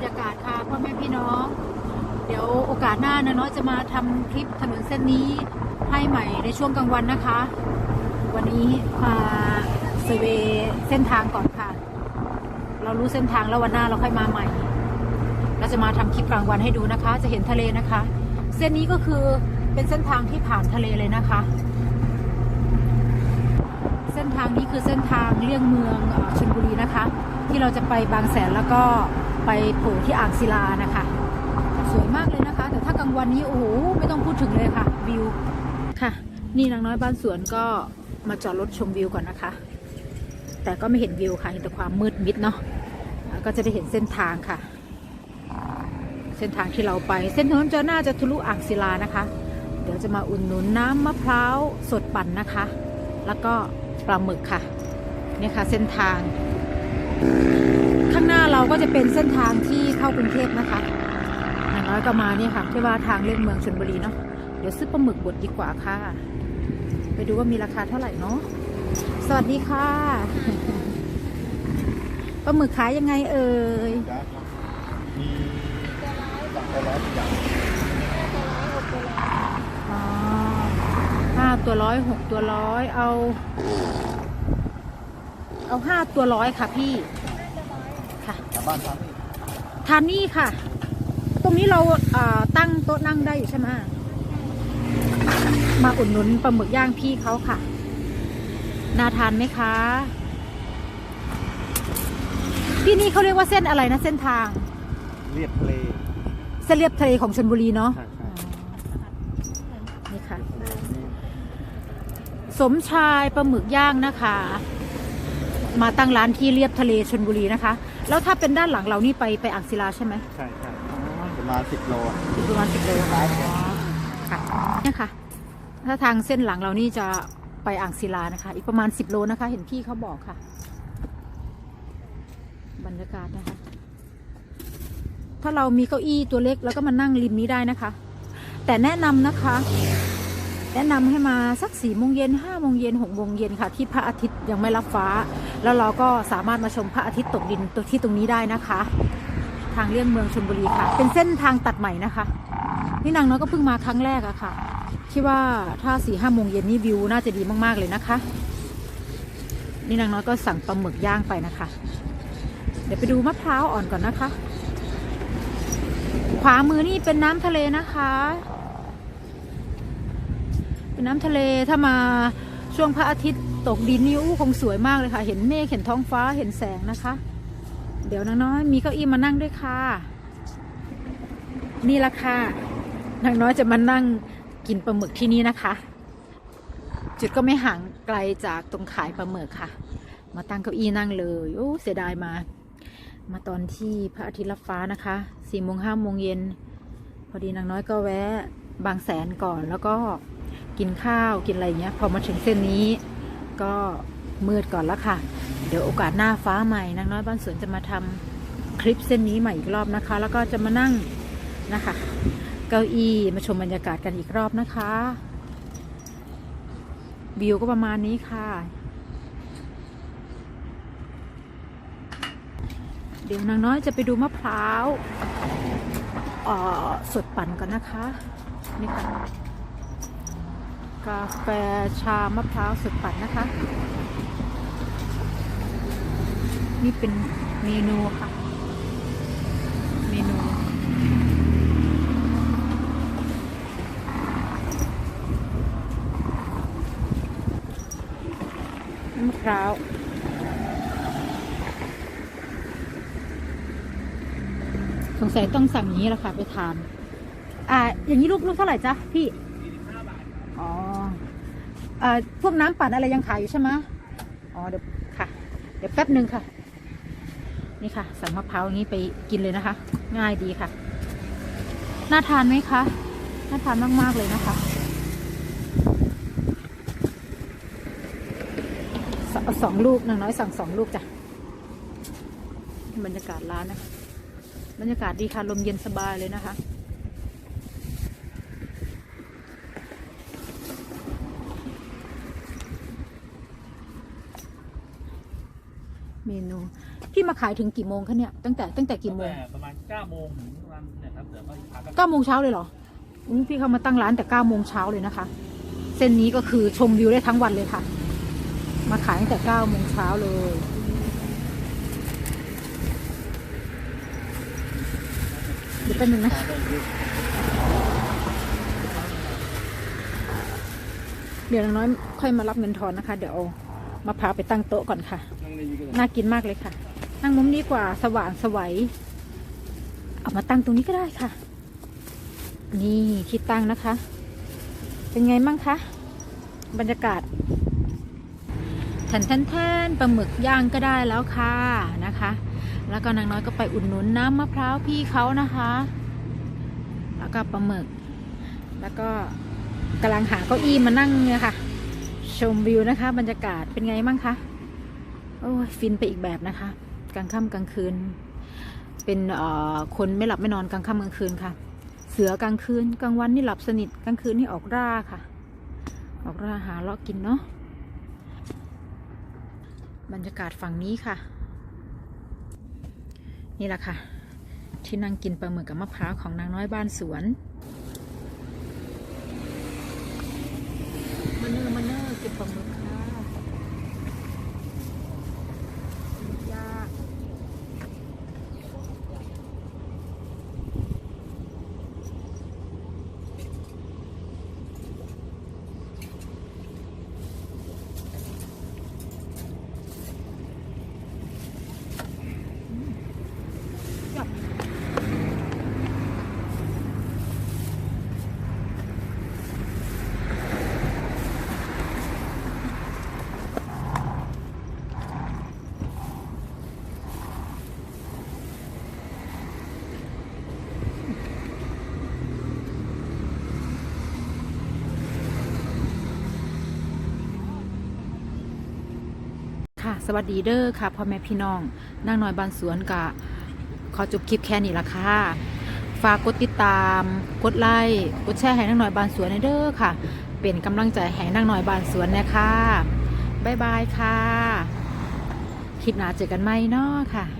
รยากาศค่ะพ่อแม่พี่น้อง เดี๋ยวโอกาสหน้านะเนาะจะมาทำคลิปถนนเส้นนี้ให้ใหม่ในช่วงกลางวันนะคะ วันนี้มาเซเวเส้นทางก่อนค่ะ เรารู้เส้นทางแล้ววันหน้าเราค่อยมาใหม่ เราจะมาทำคลิปกลางวันให้ดูนะคะ จะเห็นทะเลนะคะ เส้นนี้ก็คือเป็นเส้นทางที่ผ่านทะเลเลยนะคะ เส้นทางนี้คือเส้นทางเลี่ยงเมืองชลบุรีนะคะ ที่เราจะไปบางแสนแล้วก็ ไปโผล่ที่อ่างศิลานะคะ สวยมากเลยนะคะ แต่ถ้ากลางวันนี้โอ้โหไม่ต้องพูดถึงเลยค่ะวิวค่ะ นี่นางน้อยบ้านสวนก็มาจอดรถชมวิวก่อนนะคะ แต่ก็ไม่เห็นวิวค่ะเห็นแต่ความมืดมิดเนาะก็จะได้เห็นเส้นทางค่ะ เส้นทางที่เราไป เส้นถนนจะน่าจะทะลุอ่างศิลานะคะ เดี๋ยวจะมาอุ่นหนุนน้ำมะพร้าวสดปั่นนะคะ แล้วก็ปลาหมึกค่ะ เนี่ยค่ะเส้นทาง เราก็จะเป็นเส้นทางที่เข้ากรุงเทพนะคะอย่างน้อยก็มาเนี่ยค่ะที่ว่าทางเลี่ยงเมืองชลบุรีเนาะเดี๋ยวซื้อปลาหมึกบดดีกว่าค่ะ ไปดูว่ามีราคาเท่าไหร่เนาะสวัสดีค่ะปลาหมึกขายยังไงเอ่ยจ้ามีสองตัวร้อยอย่างอ๋อห้าตัวร้อยหกตัวร้อยเอา เอาห้าตัวร้อยค่ะพี่ ค่ะชาวบ้านทำนี่ทานนี่ค่ะ ตรงนี้เราเอ่อตั้งโต๊ะนั่งได้อยู่ใช่ไหมมาอุดหนุนปลาหมึกย่างพี่เขาค่ะ น่าทานไหมคะ ที่นี่เขาเรียกว่าเส้นอะไรนะเส้นทาง เรียบทะเลเส้นเรียบทะเลของชลบุรีเนาะ ใช่ใช่นี่ค่ะ สมชายปลาหมึกย่างนะคะ มาตั้งร้านที่เรียบทะเลชลบุรีนะคะ แล้วถ้าเป็นด้านหลังเรานี่ไปไปอ่างศิลาใช่ไหมใช่ใช่ประมาณสิบโลอีกประมาณสิบโลค่ะเนี่ยค่ะ ถ้าทางเส้นหลังเรานี่จะไปอ่างศิลานะคะ อีกประมาณสิบโลนะคะ เห็นพี่เขาบอกค่ะ บรรยากาศนะคะ ถ้าเรามีเก้าอี้ตัวเล็กแล้วก็มานั่งริมนี้ได้นะคะ แต่แนะนำนะคะ แนะนำให้มาสักสี่โมงเย็นห้าโมงเย็นหกโมงเย็นค่ะ ที่พระอาทิตย์ยังไม่รับฟ้า แล้วเราก็สามารถมาชมพระอาทิตย์ตกดินตัวที่ตรงนี้ได้นะคะ ทางเลี่ยงเมืองชลบุรีค่ะ เป็นเส้นทางตัดใหม่นะคะ นี่นางน้อยก็เพิ่งมาครั้งแรกอะค่ะ คิดว่าถ้าสี่ห้าโมงเย็นนี่วิวน่าจะดีมากๆเลยนะคะ นี่นางน้อยก็สั่งปลาหมึกย่างไปนะคะ เดี๋ยวไปดูมะพร้าวอ่อนก่อนนะคะ ขวามือนี่เป็นน้ำทะเลนะคะ เป็นน้ำทะเลถ้ามาช่วงพระอาทิตย์ ตกดินนี่อู้คงสวยมากเลยค่ะ เห็นเมฆเห็นท้องฟ้าเห็นแสงนะคะ เดี๋ยวนางน้อยมีเก้าอี้มานั่งด้วยค่ะ นี่ละค่ะนางน้อยจะมานั่งกินปลาหมึกที่นี่นะคะ จุดก็ไม่ห่างไกลจากตรงขายปลาหมึกค่ะ มาตั้งเก้าอี้นั่งเลยโอ้เสียดายมา มาตอนที่พระอาทิตย์รับฟ้านะคะสี่โมงห้าโมงเย็นพอดีนางน้อยก็แวะบางแสนก่อนแล้วก็กินข้าวกินอะไรเงี้ย พอมาถึงเส้นนี้ ก็มืดก่อนแล้วค่ะ เดี๋ยวโอกาสหน้าฟ้าใหม่นางน้อยบ้านสวนจะมาทำคลิปเส้นนี้ใหม่อีกรอบนะคะ แล้วก็จะมานั่งนะคะ เก้าอี้มาชมบรรยากาศกันอีกรอบนะคะวิวก็ประมาณนี้ค่ะ เดี๋ยวนางน้อยจะไปดูมะพร้าวออสดปั่นก่อนนะคะ นี่ค่ะ กาแฟชามะพร้าวสดปั่นนะคะ นี่เป็นเมนูค่ะ เมนู มะพร้าวสงสัยต้องสั่งนี้แหละค่ะ ไปทาน อ่า อย่างนี้ลูกลูกเท่าไหร่จ๊ะพี่ พวกน้ำปั่นอะไรยังขายอยู่ใช่ไหมอ๋อเดี๋ยวค่ะ เดี๋ยวแป๊บหนึ่งค่ะ นี่ค่ะสั่งมะพร้าวอย่างนี้ไปกินเลยนะคะ ง่ายดีค่ะ น่าทานไหมคะ น่าทานมากๆเลยนะคะสอาสองลูกนางน้อยสั่งสองลูกจ้ะบรรยากาศร้านนะคะบรรยากาศดีค่ะลมเย็นสบายเลยนะคะ เมนูพี่มาขายถึงกี่โมงคะเนี่ยตั้งแต่ตั้งแต่กี่โมง ประมาณเก้าโมงถึงประมาณเนี่ยครับเดี๋ยวก็พักกันเก้าโมงเช้าเลยเหรออุ๊ยพี่เขามาตั้งร้านแต่เก้าโมงเช้าเลยนะคะ เส้นนี้ก็คือชมวิวได้ทั้งวันเลยค่ะ มาขายตั้งแต่เก้าโมงเช้าเลย เดี๋ยวแป๊บนึงนะเดี๋ยวนางน้อยค่อยมารับเงินทอนนะคะ เดี๋ยวเอา มะพร้าวไปตั้งโต๊ะก่อนค่ะนั่งในนี้ก็ได้น่ากินมากเลยค่ะ นั่งมุมนี้กว่าสว่างสวัยเอามาตั้งตรงนี้ก็ได้ค่ะ นี่ที่ตั้งนะคะ เป็นไงมั่งคะบรรยากาศแทนแทนแทนปลาหมึกย่างก็ได้แล้วค่ะนะคะ แล้วก็นางน้อยก็ไปอุดหนุนน้ำมะพร้าวพี่เขานะคะ แล้วก็ปลาหมึก แล้วก็กำลังหาเก้าอี้มานั่งเนี่ยค่ะ ชมวิวนะคะ บรรยากาศเป็นไงมั่งคะโอ้ยฟินไปอีกแบบนะคะ กลางค่ำกลางคืน เป็นเอ่อคนไม่หลับไม่นอนกลางค่ำกลางคืนค่ะ เสือกลางคืนกลางวันนี่หลับสนิทกลางคืนนี่ออกร่าค่ะ ออกร่าหาเลาะกินเนาะบรรยากาศฝั่งนี้ค่ะ นี่แหละค่ะ ที่นั่งกินปลาหมึกกับมะพร้าวของนางน้อยบ้านสวนอร์มาเนอร์กินปลาหมึกค่ะ ยากจับค่ะ ส วัสดีเด้อค่ะพ่อแม่พี่น้องนั่งน้อยบานสวนกะขอจบคลิปแค่นี้ละค่ะ ฝากกดติดตาม กดไลค์กดแชร์ให้นั่งน้อยบานสวนเด้อค่ะ เป็นกำลังใจให้นั่งน้อยบานสวนนะคะบ๊ายบายค่ะ คลิปหน้าเจอกันไหมเนาะค่ะ